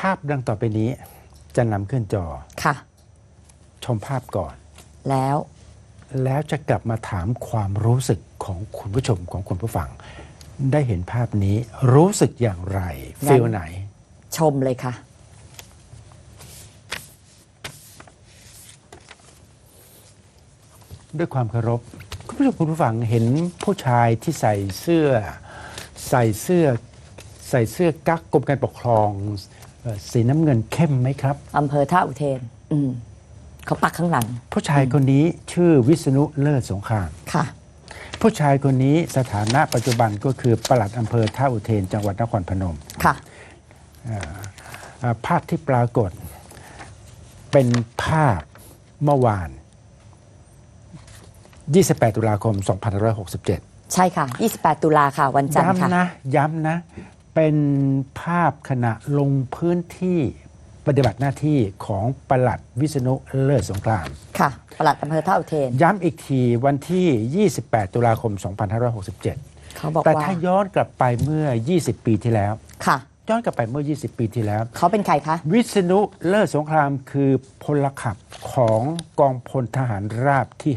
ภาพดังต่อไปนี้ จะนำขึ้นจอ ค่ะ ชมภาพก่อน แล้ว แล้วจะกลับมาถามความรู้สึกของคุณผู้ชมของคุณผู้ฟัง ได้เห็นภาพนี้รู้สึกอย่างไรงั้นฟีลไหน ชมเลยค่ะ ด้วยความเคารพคุณผู้ชมคุณผู้ฟังเห็นผู้ชายที่ใส่เสื้อ ใส่เสื้อ ใส่เสื้อกั๊กกรมการปกครองเอ่อ สีน้ำเงินเข้มไหมครับ อำเภอท่าอุเทนอืมเขาปักข้างหลัง ผู้ชายคนนี้ชื่อวิษณุเลิศสงคราม ค่ะ ผู้ชายคนนี้สถานะปัจจุบันก็คือปลัดอำเภอท่าอุเทน จังหวัดนครพนมค่ะ อ่าภาพที่ปรากฏเป็นภาพเมื่อวาน 28 ตุลาคม 2567 ใช่ค่ะ 28 ตุลาค่ะ วันจันทร์ค่ะ ย้ำนะ ย้ำนะ เป็นภาพขณะลงพื้นที่ปฏิบัติหน้าที่ของปลัดวิษณุเลิศสงคราม ค่ะ ปลัดอำเภอท่าอุเทน ย้ำอีกทีวันที่ 28 ตุลาคม 2567 เขาบอกแต่ว่า ถ้าย้อนกลับไปเมื่อ 20 ปีที่แล้ว ค่ะ ย้อนกลับไปเมื่อ 20 ปีที่แล้ว เขาเป็นใครคะ วิษณุเลิศสงครามคือพลขับของกองพลทหารราบที่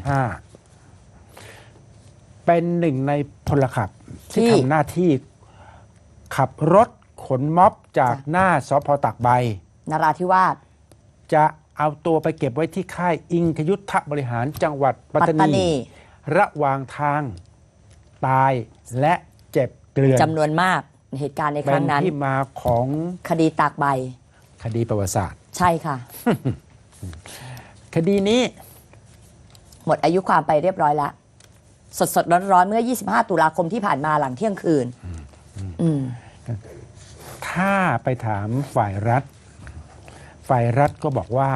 5 เป็นหนึ่งในพลขับที่ที่ ทำหน้าที่ ขับรถขนม็อบจากหน้าสพตักใบ นราธิวาสจะเอาตัวไปเก็บไว้ที่ค่ายอิงคยุทธบริหารจังหวัดปัตปัตตาตานีนี ระหว่างทางตายและเจ็บเกลื่อนจำนวนมากเหตุการณ์ในคเป็รั้นงนั้นที่มาของคดีตากใบ คดีประวัติศาสตร์ ใช่ค่ะ คดีนี้ หมดอายุความไปเรียบร้อยแล้วสดสดร้อนร้อนๆเมื่อ 25 ตุลาคมที่ผ่านมาหลังเที่ยงคืน อืม ถ้าไปถามฝ่ายรัฐ ฝ่ายรัฐก็บอกว่า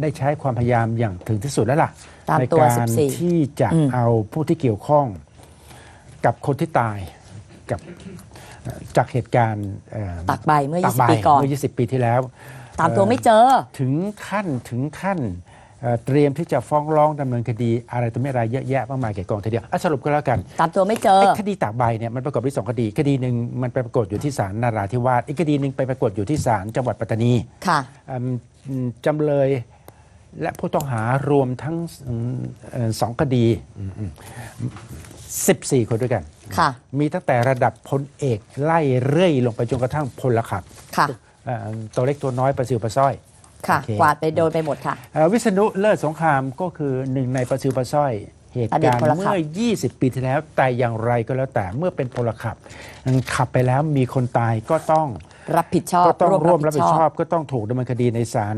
ได้ใช้ความพยายามอย่างถึงที่สุดแล้วล่ะ ตามในตัวการ14ที่จะอืม เอาผู้ที่เกี่ยวข้องกับคนที่ตายกับเอ่อจากเหตุการณ์เอ่อตากใบเมื่อตากใบ20 ปีก่อน เมื่อ 20 ปีที่แล้วตามตัวไม่เจอ ถึงขั้นถึงขั้น เอ่อเตรียมที่จะฟ้องร้องดำเนินคดีอะไรตัวไม่อะไรเยอะแยะมากมายแก่กองทีเดียวอะสรุปก็แล้วกันตามตัวไม่เจอ ไอ้คดีตากใบเนี่ยมันประกอบด้วยสองคดี คดีหนึ่งมันไปปรากฏอยู่ที่ศาลนาราธิวาสอีกคดีหนึ่งไปปรากฏอยู่ที่ศาลจังหวัดปัตตานีค่ะ อืมอืมจำเลยและผู้ต้องหารวมทั้งอืมเอ่อสองคดีสิบสี่คนด้วยกัน ค่ะ มีตั้งแต่ระดับพลเอกไล่เรื่อยลงไปจนกระทั่งพลขับค่ะ เอ่อตัวเล็กตัวน้อยประสิวประสร้อย ค่ะ โอเค กวาดไปโดนไปหมดค่ะ เอ่อวิษณุเลิศสงครามก็คือหนึ่งในประสิวประสร้อย เหตุอดีตการณ์พลขับ เมื่อ 20 ปีที่แล้ว แต่อย่างไรก็แล้วแต่เมื่อเป็นพลขับขับไปแล้วมีคนตายก็ต้อง รับผิดชอบ ก็ต้องร่วมรับผิดชอบก็ต้องถูกดำเนินคดีในศาล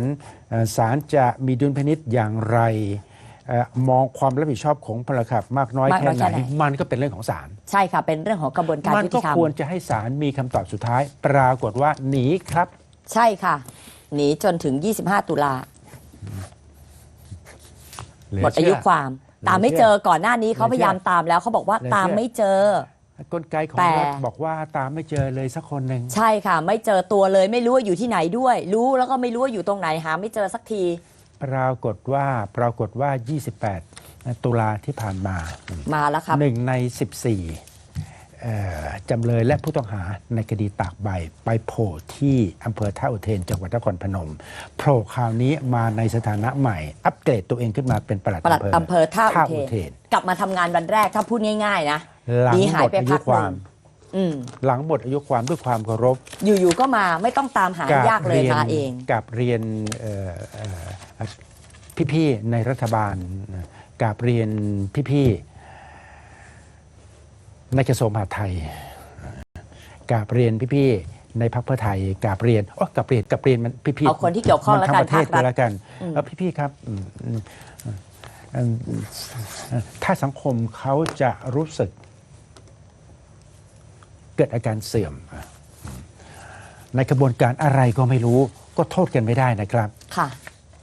เอ่อศาลจะมีดุลพินิษอย่างไรเอ่อมองความรับผิดชอบของพลขับ มากน้อยมากแค่น้อยไหแค่นไหน มันก็เป็นเรื่องของศาลใช่ค่ะ เป็นเรื่องของกระบวนการมันยุก็ติธรรมควรจะให้ศาลมีคำตอบสุดท้าย ปรากฏว่าหนีครับ ใช่ค่ะ หนีจนถึง 25 ตุลาเหลืหมดอายุเชื่ ความ ตามไม่เจอก่อนหน้านี้เขาเหลือพยายามเชื่อตามแล้วเขาบอกว่าเหลือตามเชื่อไม่เจอ กลไกของแต่ รัฐบอกว่าตามไม่เจอเลยสักคนหนึ่งใช่ค่ะ ไม่เจอตัวเลยไม่รู้ว่าอยู่ที่ไหนด้วย รู้แล้วก็ไม่รู้ว่าอยู่ตรงไหนหาไม่เจอสักที ปรากฏว่าปรากฏว่า 28 ตุลาที่ผ่านมามาแล้วครับหนึ่งใน 14เอ่อ จำเลยและผู้ต้องหาในคดีตากใบ ไปโผล่ที่อำเภอท่าอุเทนจังหวัดนครพนมโผล่คราวนี้มาในสถานะใหม่ อัปเกรดตัวเองขึ้นมาเป็นปลัดปลัดอำเภอท่าอุเทอุนเทนกลับมาทำงานวันแรกถ้าพูดง่าย ๆ นะหลังหนีหาหยมดไปอาพัยุกคหวานึ่มงอืมหลังหมดอายุความด้วยความเคารพ อยู่ๆก็มาไม่ต้องตามหายากเลยมาเอง กับเรียนเอ่อเอ่อพี่ๆในรัฐบาลกับเรียนพี่ๆ ในกระทรวงมหาดไทยกับเรียนพี่ๆในพรรคเพื่อไทยกับเรียนโอ้กับเรียนกับเรียนมันพี่ๆเอาคนที่เกี่ยวข้องมัแล้วทั้กันประเทศภาครัฐก็แล้วกันเออพี่ๆครับอืมอืมอืมถ้าสังคมเขาจะรู้สึก เกิดอาการเสื่อม ในกระบวนการอะไรก็ไม่รู้ ก็โทษกันไม่ได้นะครับ ค่ะ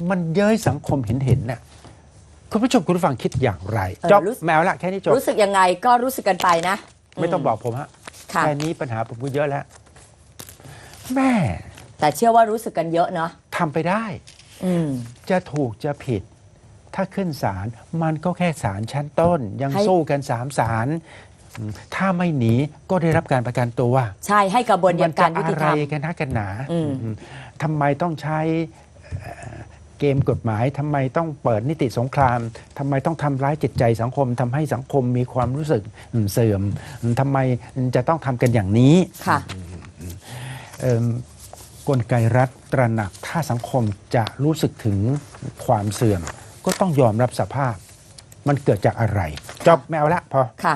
มันเย้ยสังคมเห็นเห็นๆน่ะ คุณผู้ชมคุณผู้ฟังคิดอย่างไรเออจบรู้สึก แมวละแค่นี้จบ รู้สึกยังไงก็รู้สึกกันไปนะ ไม่ต้องบอกผมฮะค่ะ แค่นี้ปัญหาผมก็เยอะแล้ว แม่แต่เชื่อว่ารู้สึกกันเยอะเนาะทำไปได้ อืม จะถูกจะผิด ถ้าขึ้นศาลมันก็แค่ศาลชั้นต้น ยังให้ สู้กันสามศาลถ้าไม่หนีก็ได้รับการประกันตัว ใช่ให้กระบวนการยุมันติจะธอะรไรรมกันนะกันหนาอืม อืมทำไมต้องใช้เอ่อ เกมกฎหมายทำไมต้องเปิดนิติสงครามทำไมต้องทำร้ายจิตใจสังคมทำให้สังคมมีความรู้สึกอืมเสื่อมอืมทำไมจะต้องทำกันอย่างนี้ค่ะเอิ่มกลไกรัฐตระหนักถ้าสังคมจะรู้สึกถึงความเสื่อม ก็ต้องยอมรับสภาพ มันเกิดจากอะไร จบไม่เอาละพอค่ะ